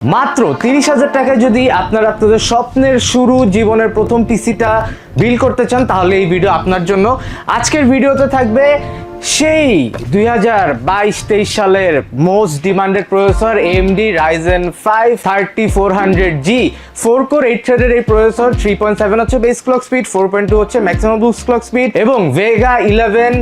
মাত্র তিরিশ হাজার টাকায় যদি আপনারা আপনাদের স্বপ্নের শুরু জীবনের প্রথম পিসিটা বিল করতে চান, তাহলে এই ভিডিও আপনার জন্য। আজকের ভিডিওতে থাকবে সেই দুই হাজার বাইশ তেইশ সালের most demanded processor AMD Ryzen five thirty four hundred G four core eight থ্রেডের এই প্রসেসর থ্রি পয়েন্ট সেভেন হচ্ছে base clock speed four point two হচ্ছে ম্যাক্সিমাম বুস্ট ক্লক স্পিড এবং ভেগা ইলেভেন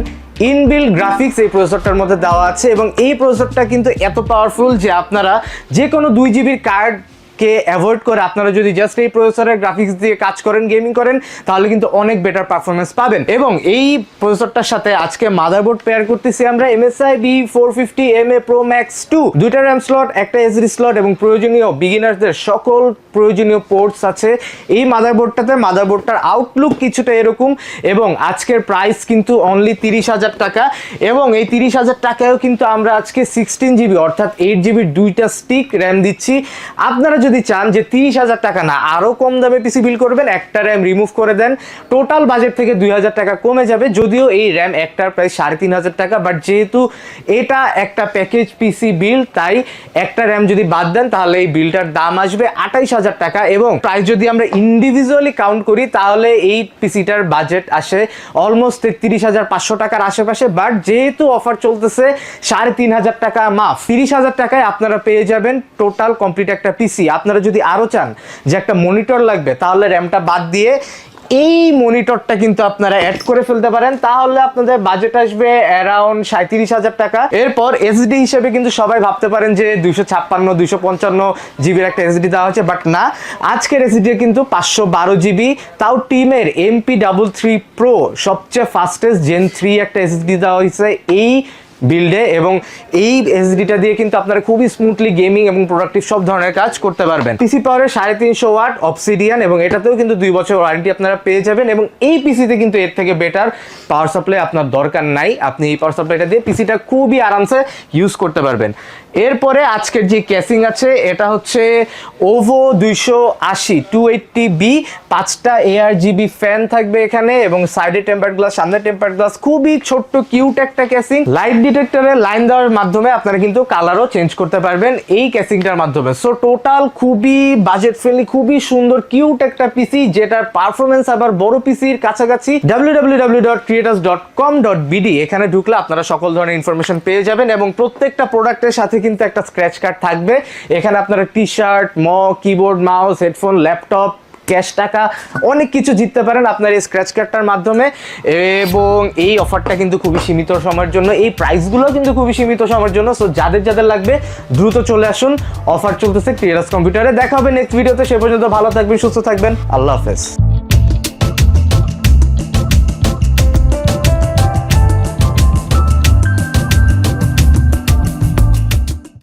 ইনবিল গ্রাফিক্স এই প্রসেসরটার মধ্যে দেওয়া আছে এবং এই প্রসেসরটা কিন্তু এত পাওয়ারফুল যে আপনারা যে কোনো দুই জিবির কার্ড কে অ্যাভয়েড করে আপনারা যদি জাস্ট এই প্রসেসরের গ্রাফিক্স দিয়ে কাজ করেন গেমিং করেন, তাহলে কিন্তু অনেক বেটার পারফরমেন্স পাবেন। এবং এই প্রসেসরটার সাথে আজকে মাদারবোর্ড পেয়ার করতেছি আমরা MSI B four fifty M A pro max two দুইটা র্যাম স্লট একটা এসডি স্লট এবং প্রয়োজনীয় বিগিনারদের সকল প্রয়োজনীয় পোর্টস আছে। এই মাদারবোর্ডটাতে মাদারবোর্ডটার আউটলুক কিছুটা এরকম এবং আজকের প্রাইস কিন্তু অনলি তিরিশ হাজার টাকা এবং এই তিরিশ হাজার টাকায়ও কিন্তু আমরা আজকে সিক্সটিন জিবি অর্থাৎ এইট জিবির দুইটা স্টিক র্যাম দিচ্ছি। আপনারা যদি চান যে তিরিশ হাজার টাকা না আরও কম দামে পিসি বিল করবেন, একটা র্যাম রিমুভ করে দেন। টোটাল বাজেট থেকে দুই হাজার টাকা কমে যাবে, যদিও এই র্যাম একটার প্রায় সাড়ে তিন হাজার টাকা বাট যেহেতু এটা একটা প্যাকেজ পিসি বিল তাই একটা র্যাম যদি বাদ দেন, তাহলে এই বিলটার দাম আসবে আঠাইশ হাজার টাকা এবং প্রাইস যদি আমরা ইন্ডিভিজুয়ালি কাউন্ট করি, তাহলে এই পিসিটার বাজেট আসে অলমোস্ট তেত্রিশ হাজার পাঁচশো টাকার আশেপাশে বাট যেহেতু অফার চলতেছে সাড়ে তিন হাজার টাকা মাফ, তিরিশ হাজার টাকায় আপনারা পেয়ে যাবেন টোটাল কমপ্লিট একটা পিসি আপনারা যদি আরও চান যে একটা মনিটর লাগবে, তাহলে র্যামটা বাদ দিয়ে এই মনিটরটা কিন্তু আপনারা অ্যাড করে ফেলতে পারেন। তাহলে আপনাদের বাজেট আসবে অ্যারাউন্ড সাঁত্রিশ হাজার টাকা। এরপর এসডি হিসেবে কিন্তু সবাই ভাবতে পারেন যে দুইশো ছাপ্পান্ন, দুইশো পঞ্চান্ন জিবির একটা এসডি দেওয়া হচ্ছে বাট না। আজকের এসডি কিন্তু পাঁচশো বারো জিবি তাও টিমের এমপি ডাবল থ্রি প্রো সবচেয়ে ফাস্টেস্ট জেন থ্রি একটা এসডি দেওয়া হয়েছে। এই বিল্ডে এবং এই এসডিটা দিয়ে কিন্তু আপনারা খুবই স্মুথলি গেমিং এবং প্রোডাক্টিভ সব ধরনের কাজ করতে পারবেন। পিসি পাওয়ারের সাড়ে তিনশো ওয়াট অপসিডিয়ান এবং এটাতেও কিন্তু দুই বছর ওয়ারেন্টি আপনারা পেয়ে যাবেন এবং এই পিসিতে কিন্তু এর থেকে বেটার পাওয়ার সাপ্লাই আপনার দরকার নাই। আপনি এই পাওয়ার সাপ্লাইটা দিয়ে পিসিটা খুবই আরামসে ইউজ করতে পারবেন। এরপরে আজকের যে ক্যাসিং আছে, এটা হচ্ছে ওভো দুইশো আশি টু এইটটি বি পাঁচটা এআর জিবি ফ্যান থাকবে এখানে এবং সাইডে টেম্পার গ্লাস সামনে টেম্পার গ্লাস খুবই ছোট্ট কিউট একটা ক্যাসিং লাইট ডিটেক্টরে লাইন দেওয়ার মাধ্যমে আপনারা কিন্তু কালারও চেঞ্জ করতে পারবেন এই ক্যাসিংটার মাধ্যমে। সো টোটাল খুবই বাজেট ফ্রেন্ডলি খুবই সুন্দর কিউট একটা পিসি যেটার পারফরমেন্স আবার বড় পিসির কাছাকাছি। www.creators.com.bd এখানে ঢুকলে আপনারা সকল ধরনের ইনফরমেশন পেয়ে যাবেন এবং প্রত্যেকটা প্রোডাক্টের সাথে কিন্তু একটা স্ক্র্যাচ কার্ড থাকবে। এখানে আপনারা টি শার্ট ম keyboard mouse headphone laptop cash টাকা, অনেক কিছু জিততে পারেন আপনার এই স্ক্র্যাচ কার্ডটার মাধ্যমে। এবং এই অফারটা কিন্তু খুবই সীমিত সময়ের জন্য, এই প্রাইসগুলো কিন্তু খুবই সীমিত সময়ের জন্য। সো যাদের যাদের লাগবে, দ্রুত চলে আসুন। অফার চলতেছে ক্লিয়ারাস কম্পিউটারে দেখা হবে নেক্সট ভিডিওতে সে পর্যন্ত ভালো থাকবেন, সুস্থ থাকবেন। আল্লাহ হাফেজ।